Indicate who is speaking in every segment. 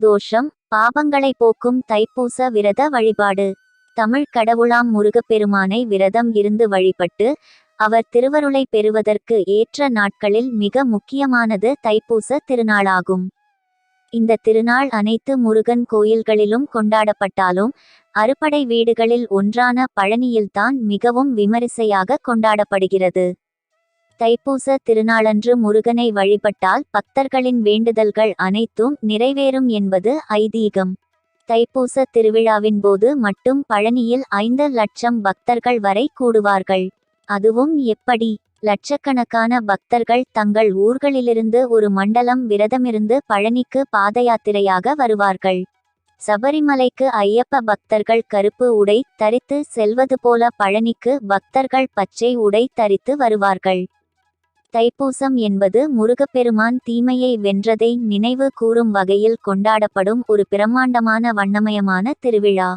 Speaker 1: தோஷம் பாபங்களை போக்கும் தைப்பூச விரத வழிபாடு. தமிழ் கடவுளாம் முருகப்பெருமானை விரதம் இருந்து வழிபட்டு அவர் திருவருளை பெறுவதற்கு ஏற்ற நாட்களில் மிக முக்கியமானது தைப்பூச திருநாளாகும். இந்த திருநாள் அனைத்து முருகன் கோயில்களிலும் கொண்டாடப்பட்டாலும் அறுபடை வீடுகளில் ஒன்றான பழனியில்தான் மிகவும் விமரிசையாக கொண்டாடப்படுகிறது. தைப்பூச திருநாளன்று முருகனை வழிபட்டால் பக்தர்களின் வேண்டுதல்கள் அனைத்தும் நிறைவேறும் என்பது ஐதீகம். தைப்பூச திருவிழாவின் போது மட்டும் பழனியில் ஐந்து லட்சம் பக்தர்கள் வரை கூடுவார்கள். அதுவும் எப்படி? லட்சக்கணக்கான பக்தர்கள் தங்கள் ஊர்களிலிருந்து ஒரு மண்டலம் விரதமிருந்து பழனிக்கு பாதயாத்திரையாக வருவார்கள். சபரிமலைக்கு ஐயப்ப பக்தர்கள் கருப்பு உடை தரித்து செல்வது போல பழனிக்கு பக்தர்கள் பச்சை உடை தரித்து வருவார்கள். தைப்பூசம் என்பது முருகப்பெருமான் தீமையை வென்றதை நினைவு கூறும் வகையில் கொண்டாடப்படும் ஒரு பிரம்மாண்டமான வண்ணமயமான திருவிழா.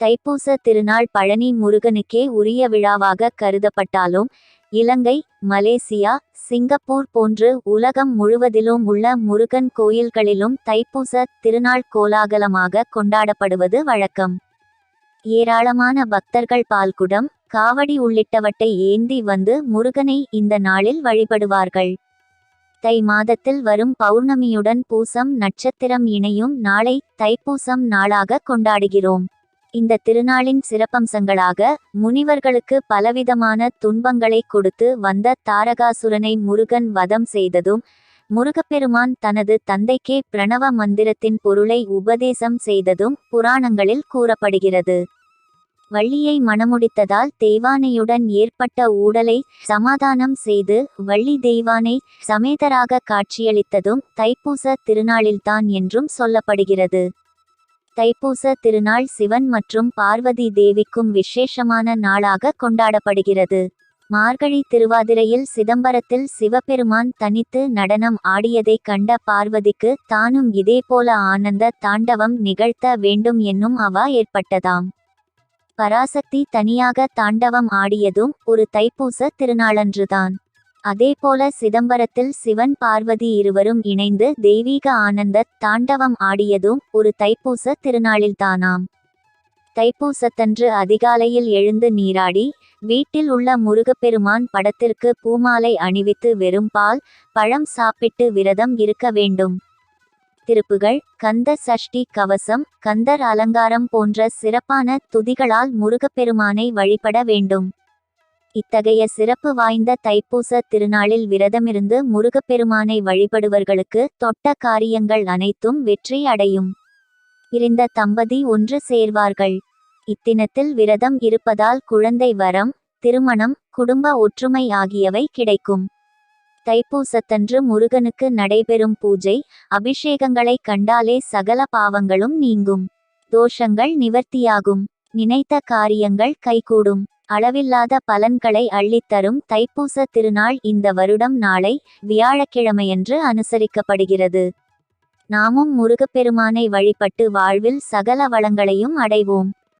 Speaker 1: தைப்பூச திருநாள் பழனி முருகனுக்கே உரிய விழாவாக கருதப்பட்டாலும் இலங்கை மலேசியா சிங்கப்பூர் போன்று உலகம் முழுவதிலும் உள்ள முருகன் கோயில்களிலும் தைப்பூச திருநாள் கோலாகலமாக கொண்டாடப்படுவது வழக்கம். ஏராளமான பக்தர்கள் பால்குடம் காவடி உள்ளிட்டவற்றை ஏந்தி வந்து முருகனை இந்த நாளில் வழிபடுவார்கள். தை மாதத்தில் வரும் பௌர்ணமியுடன் பூசம் நட்சத்திரம் இணையும் நாளை தைப்பூசம் நாளாக கொண்டாடுகிறோம். இந்த திருநாளின் சிறப்பம்சங்களாக முனிவர்களுக்கு பலவிதமான துன்பங்களை கொடுத்து வந்த தாரகாசுரனை முருகன் வதம் செய்ததும் முருகப்பெருமான் தனது தந்தைக்கே பிரணவ மந்திரத்தின் பொருளை உபதேசம் செய்ததும் புராணங்களில் கூறப்படுகிறது. வள்ளியை மணமுடித்ததால் தெய்வானையுடன் ஏற்பட்ட ஊடலை சமாதானம் செய்து வள்ளி தெய்வானை சமேதராக காட்சியளித்ததும் தைப்பூச திருநாளில்தான் என்றும் சொல்லப்படுகிறது. தைப்பூச திருநாள் சிவன் மற்றும் பார்வதி தேவிக்கும் விசேஷமான நாளாக கொண்டாடப்படுகிறது. மார்கழி திருவாதிரையில் சிதம்பரத்தில் சிவபெருமான் தனித்து நடனம் ஆடியதைக் கண்ட பார்வதிக்கு தானும் இதேபோல ஆனந்த தாண்டவம் நிகழ்த்த வேண்டும் என்னும் அவா ஏற்பட்டதாம். பராசக்தி தனியாக தாண்டவம் ஆடியதும் ஒரு தைப்பூச திருநாளன்றுதான். அதேபோல சிதம்பரத்தில் சிவன் பார்வதி இருவரும் இணைந்து தெய்வீக ஆனந்த தாண்டவம் ஆடியதும் ஒரு தைப்பூச திருநாளில்தானாம். தைப்பூசத்தன்று அதிகாலையில் எழுந்து நீராடி வீட்டில் உள்ள முருகப்பெருமான் படத்திற்கு பூமாலை அணிவித்து வெறும் பால் பழம் சாப்பிட்டு விரதம் இருக்க வேண்டும். திருப்புகள் கந்த சஷ்டி கவசம் கந்தர் அலங்காரம் போன்ற சிறப்பான துதிகளால் முருகப்பெருமானை வழிபட வேண்டும். இத்தகைய சிறப்பு வாய்ந்த தைப்பூச திருநாளில் விரதமிருந்து முருகப்பெருமானை வழிபடுவர்களுக்கு தொட்ட காரியங்கள் அனைத்தும் வெற்றி அடையும். இருந்த தம்பதி ஒன்று சேர்வார்கள். இத்தினத்தில் விரதம் இருப்பதால் குழந்தை வரம் திருமணம் குடும்ப ஒற்றுமை ஆகியவை கிடைக்கும். தைப்பூசத்தன்று முருகனுக்கு நடைபெறும் பூஜை அபிஷேகங்களை கண்டாலே சகல பாவங்களும் நீங்கும். தோஷங்கள் நிவர்த்தியாகும். நினைத்த காரியங்கள் கைகூடும். அளவில்லாத பலன்களை அள்ளித்தரும் தைப்பூச திருநாள் இந்த வருடம் நாளை வியாழக்கிழமையன்று அனுசரிக்கப்படுகிறது. நாமும் முருகப்பெருமானை வழிபட்டு வாழ்வில் சகல வளங்களையும் அடைவோம்.